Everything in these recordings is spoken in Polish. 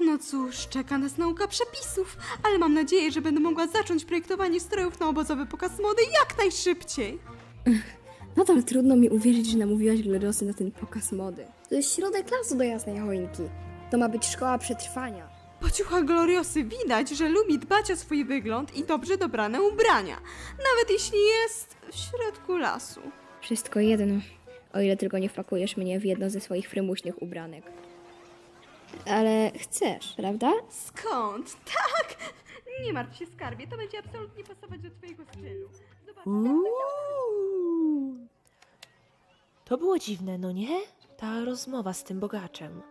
no cóż, czeka nas nauka przepisów, ale mam nadzieję, że będę mogła zacząć projektowanie strojów na obozowy pokaz mody jak najszybciej. Nadal trudno mi uwierzyć, że namówiłaś Gloriosy na ten pokaz mody. To jest środek lasu do jasnej choinki. To ma być szkoła przetrwania. Po ciuchach Gloriosy widać, że lubi dbać o swój wygląd i dobrze dobrane ubrania, nawet jeśli jest w środku lasu. Wszystko jedno, o ile tylko nie wpakujesz mnie w jedno ze swoich frymuśnych ubranek. Ale chcesz, prawda? Skąd? Tak! Nie martw się, skarbie, to będzie absolutnie pasować do twojego stylu. Zobacz, Uuu. To było dziwne, no nie? Ta rozmowa z tym bogaczem.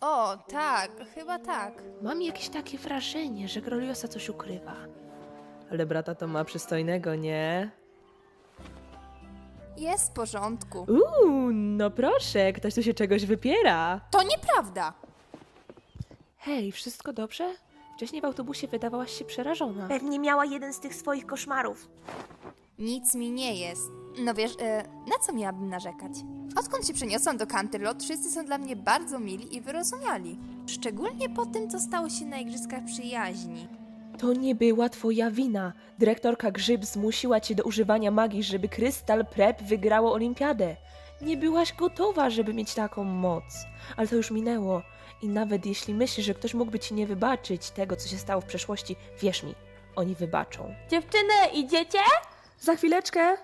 O, tak, chyba tak. Mam jakieś takie wrażenie, że Groliosa coś ukrywa. Ale brata to ma przystojnego, nie? Jest w porządku. Uuu, no proszę, ktoś tu się czegoś wypiera. To nieprawda. Hej, wszystko dobrze? Wcześniej w autobusie wydawałaś się przerażona. Pewnie miała jeden z tych swoich koszmarów. Nic mi nie jest. No wiesz, e, na co miałabym narzekać? Odkąd się przeniosłam do Canterlot, wszyscy są dla mnie bardzo mili i wyrozumiali. Szczególnie po tym, co stało się na Igrzyskach Przyjaźni. To nie była twoja wina. Dyrektorka Grzyb zmusiła cię do używania magii, żeby Krystal Prep wygrało olimpiadę. Nie byłaś gotowa, żeby mieć taką moc. Ale to już minęło. I nawet jeśli myślisz, że ktoś mógłby ci nie wybaczyć tego, co się stało w przeszłości, wierz mi, oni wybaczą. Dziewczyny, idziecie? Za chwileczkę!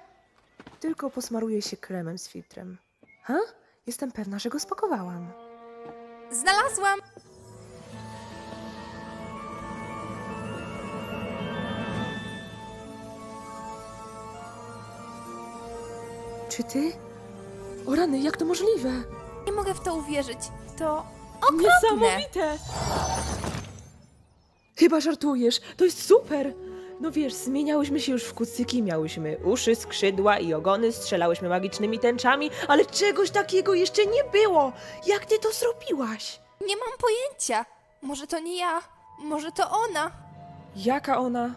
Tylko posmaruję się kremem z filtrem. Ha? Jestem pewna, że go spakowałam. Znalazłam! Czy ty? O rany, jak to możliwe? Nie mogę w to uwierzyć. To Niesamowite! Chyba żartujesz, to jest super! No wiesz, zmieniałyśmy się już w kucyki, miałyśmy uszy, skrzydła i ogony, strzelałyśmy magicznymi tęczami, ale czegoś takiego jeszcze nie było! Jak ty to zrobiłaś? nie mam pojęcia. Może to nie ja, może to ona. Jaka ona?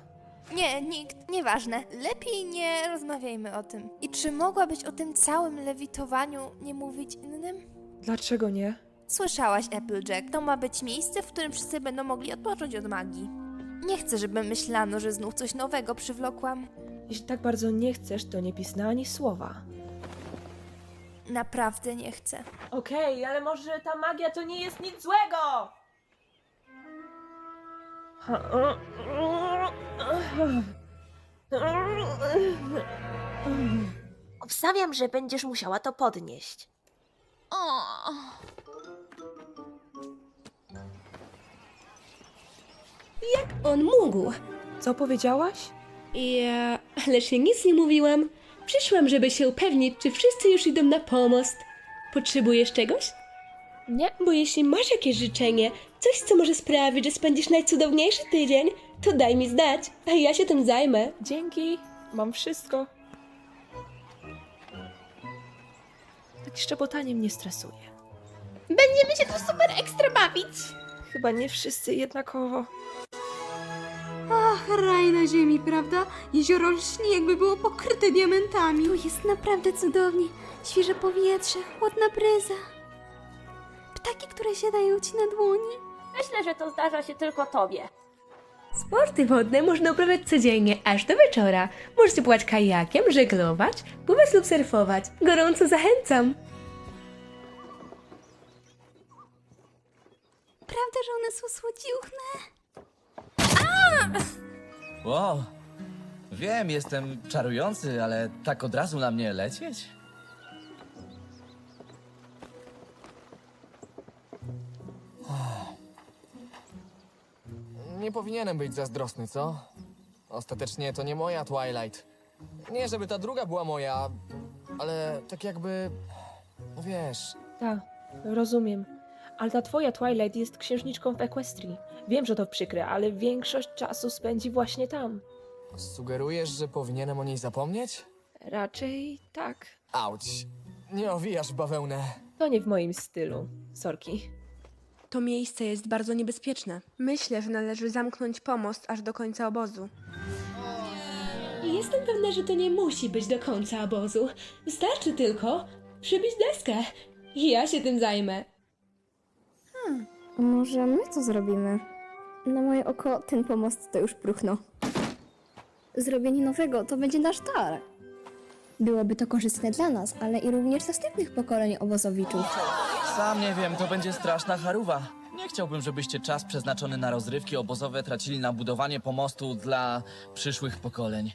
Nie, nikt, nieważne. Lepiej nie rozmawiajmy o tym. I czy mogłabyś o tym całym lewitowaniu nie mówić innym? Dlaczego nie? Słyszałaś, Applejack. To ma być miejsce, w którym wszyscy będą mogli odpocząć od magii. Nie chcę, żeby myślano, że znów coś nowego przywlokłam. Jeśli tak bardzo nie chcesz, to nie pisna ani słowa. Naprawdę nie chcę. Okej, ale może ta magia to nie jest nic złego! Obstawiam, że będziesz musiała to podnieść. On mógł. Co powiedziałaś? Ja... Ależ ja nic nie mówiłam. Przyszłam, żeby się upewnić, czy wszyscy już idą na pomost. Potrzebujesz czegoś? Nie. Bo jeśli masz jakieś życzenie, coś, co może sprawić, że spędzisz najcudowniejszy tydzień, to daj mi znać, a ja się tym zajmę. Dzięki, mam wszystko. Tak szczebotanie mnie stresuje. Będziemy się tu super ekstra bawić. Chyba nie wszyscy jednakowo. Ach, raj na ziemi, prawda? Jezioro lśni, jakby było pokryte diamentami. Tu jest naprawdę cudownie. Świeże powietrze, chłodna bryza. Ptaki, które siadają ci na dłoni. Myślę, że to zdarza się tylko tobie. Sporty wodne można uprawiać codziennie, aż do wieczora. Możecie pływać kajakiem, żeglować, pływać lub surfować. Gorąco zachęcam. Prawda, że one są słodziuchne? Wow. Wiem, jestem czarujący, ale tak od razu na mnie lecieć? Powinienem być zazdrosny, co? Ostatecznie to nie moja Twilight. Nie, żeby ta druga była moja, ale tak jakby. No wiesz, Tak, rozumiem. Ale ta twoja Twilight jest księżniczką w Equestrii. Wiem, że to przykre, ale większość czasu spędzi właśnie tam. sugerujesz, że powinienem o niej zapomnieć? Raczej tak. Auć. Nie owijasz bawełnę. To nie w moim stylu. Sorki. To miejsce jest bardzo niebezpieczne. Myślę, że należy zamknąć pomost aż do końca obozu. Jestem pewna, że to nie musi być do końca obozu. Wystarczy tylko przybić deskę. I ja się tym zajmę. Może my to zrobimy? Na moje oko ten pomost to już próchno. Zrobienie nowego to będzie nasz dar. Byłoby to korzystne dla nas, ale i również następnych pokoleń obozowiczów. Sam nie wiem, to będzie straszna charuwa. Nie chciałbym, żebyście czas przeznaczony na rozrywki obozowe tracili na budowanie pomostu dla przyszłych pokoleń.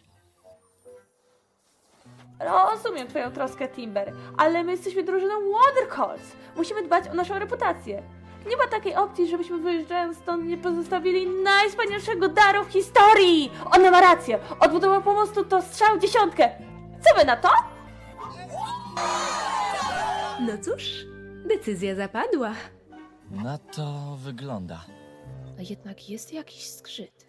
Rozumiem twoją troskę, Timber, ale my jesteśmy drużyną Watercalls. Musimy dbać o naszą reputację. Nie ma takiej opcji, żebyśmy wyjeżdżając stąd nie pozostawili najwspanialszego daru w historii! Ona ma rację! Odbudowa pomostu to strzał w dziesiątkę! Co wy na to? No cóż, decyzja zapadła. Na to wygląda. A jednak jest jakiś skrzyt.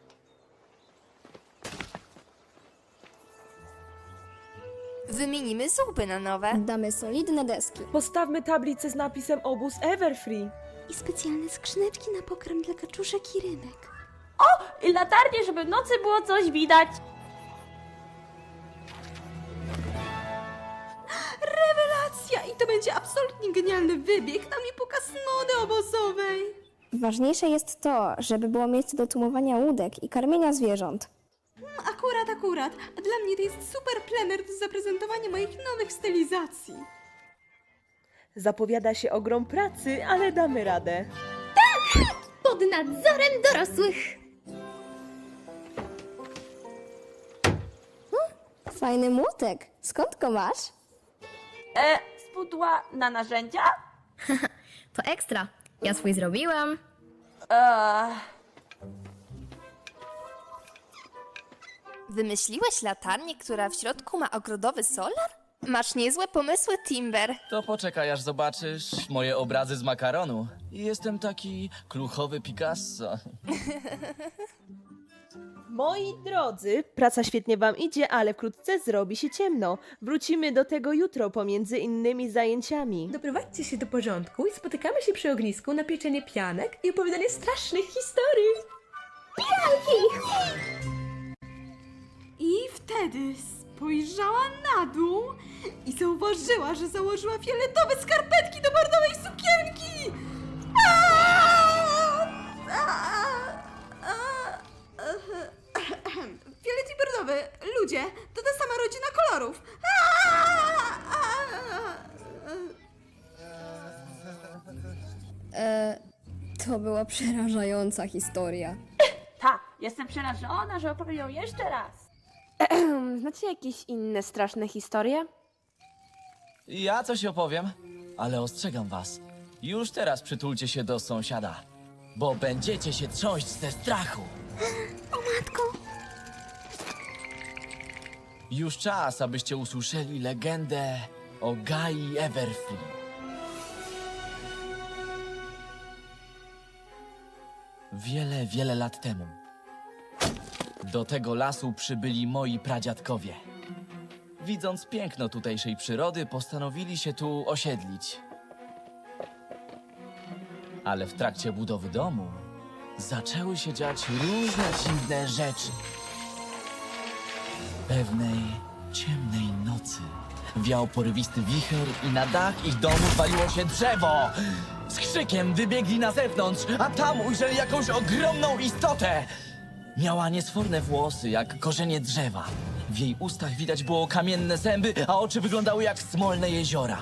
Wymienimy zupy na nowe. Damy solidne deski. Postawmy tablicę z napisem obóz Everfree. I specjalne skrzyneczki na pokarm dla kaczuszek i rybek. I latarnie, żeby w nocy było coś widać. To będzie absolutnie genialny wybieg na mi pokaz mody obozowej. Ważniejsze jest to, żeby było miejsce do tłumowania łódek i karmienia zwierząt. Akurat, akurat. A dla mnie to jest super plener do zaprezentowania moich nowych stylizacji. Zapowiada się ogrom pracy, ale damy radę. Pod nadzorem dorosłych! Fajny młotek. Skąd go masz? E, z pudła na narzędzia? To ekstra. Ja swój zrobiłam. Eee, Wymyśliłeś latarnię, która w środku ma ogrodowy solar? Masz niezłe pomysły, Timber. To poczekaj, aż zobaczysz moje obrazy z makaronu. Jestem taki kluchowy Picasso. Moi drodzy, praca świetnie wam idzie, ale wkrótce zrobi się ciemno. Wrócimy do tego jutro pomiędzy innymi zajęciami. Doprowadźcie się do porządku i spotykamy się przy ognisku na pieczenie pianek i opowiadanie strasznych historii. I wtedy spojrzała na dół i zauważyła, że założyła fioletowe skarpetki do bordowej sukienki. Ludzie, to ta sama rodzina kolorów. E, to była przerażająca historia. ta, jestem przerażona, że opowiem ją jeszcze raz. Znacie jakieś inne straszne historie? Ja coś opowiem, ale ostrzegam was. Już teraz przytulcie się do sąsiada, bo będziecie się trząść ze strachu. Już czas, abyście usłyszeli legendę o Gai Everfree. Wiele, wiele lat temu do tego lasu przybyli moi pradziadkowie. Widząc piękno tutejszej przyrody, postanowili się tu osiedlić. Ale w trakcie budowy domu zaczęły się dziać różne dziwne rzeczy. Pewnej ciemnej nocy wiał porywisty wicher i na dach ich domu waliło się drzewo. Z krzykiem wybiegli na zewnątrz, a tam ujrzeli jakąś ogromną istotę. Miała niesforne włosy, jak korzenie drzewa. W jej ustach widać było kamienne zęby, a oczy wyglądały jak smolne jeziora.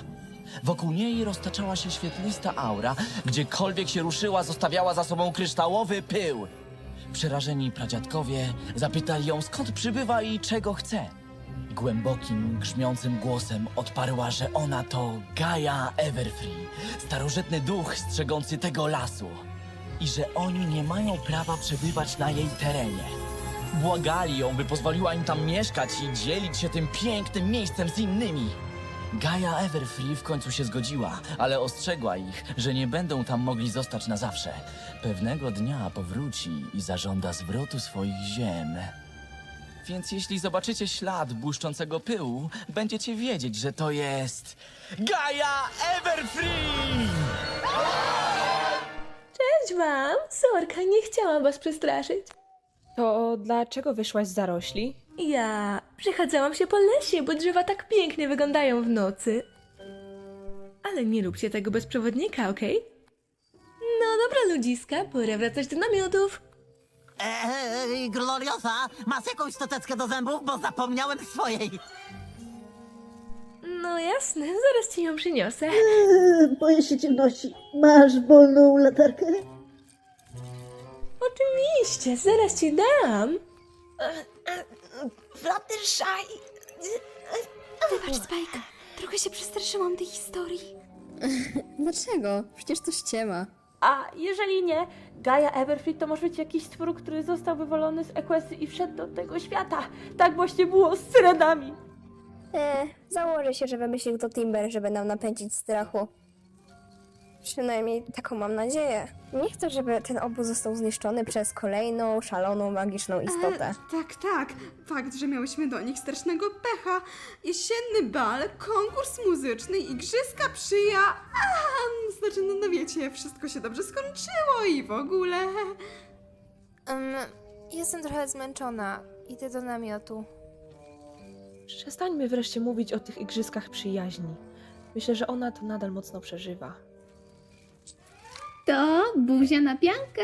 Wokół niej roztaczała się świetlista aura, gdziekolwiek się ruszyła, zostawiała za sobą kryształowy pył. Przerażeni pradziadkowie zapytali ją, skąd przybywa i czego chce. Głębokim, grzmiącym głosem odparła, że ona to Gaia Everfree, starożytny duch strzegący tego lasu. I że oni nie mają prawa przebywać na jej terenie. Błagali ją, by pozwoliła im tam mieszkać i dzielić się tym pięknym miejscem z innymi. Gaia Everfree w końcu się zgodziła, ale ostrzegła ich, że nie będą tam mogli zostać na zawsze. Pewnego dnia powróci i zażąda zwrotu swoich ziem. Więc jeśli zobaczycie ślad błyszczącego pyłu, będziecie wiedzieć, że to jest Gaia Everfree! Cześć wam! Sorka, nie chciałam was przestraszyć. To dlaczego wyszłaś z zarośli? Ja przechadzałam się po lesie, bo drzewa tak pięknie wyglądają w nocy. Ale nie róbcie tego bez przewodnika, okej? No dobra, ludziska, pora wracać do namiotów. Eee, Gloriosa, masz jakąś stoteczkę do zębów, bo zapomniałem swojej. No jasne, zaraz ci ją przyniosę. Boję się ciemności. Masz wolną latarkę? Oczywiście, zaraz ci dam. Fluttershy! Wybacz, Spike. Trochę się przestraszyłam tej historii. Dlaczego? Przecież to ściema. A jeżeli nie, Gaia Everfree to może być jakiś stwór, który został wywalony z Equestry i wszedł do tego świata. Tak właśnie było z syrenami. E, założę się, że wymyślił to Timber, żeby nam napędzić strachu. Przynajmniej taką mam nadzieję. Nie chcę, żeby ten obóz został zniszczony przez kolejną, szaloną, magiczną istotę. E, tak, tak. Fakt, że miałyśmy do nich strasznego pecha. Jesienny bal, konkurs muzyczny, igrzyska przyja... A, znaczy, no, no wiecie, wszystko się dobrze skończyło i w ogóle... Um, jestem trochę zmęczona. Idę do namiotu. Przestańmy wreszcie mówić o tych igrzyskach przyjaźni. Myślę, że ona to nadal mocno przeżywa. To buzia na piankę.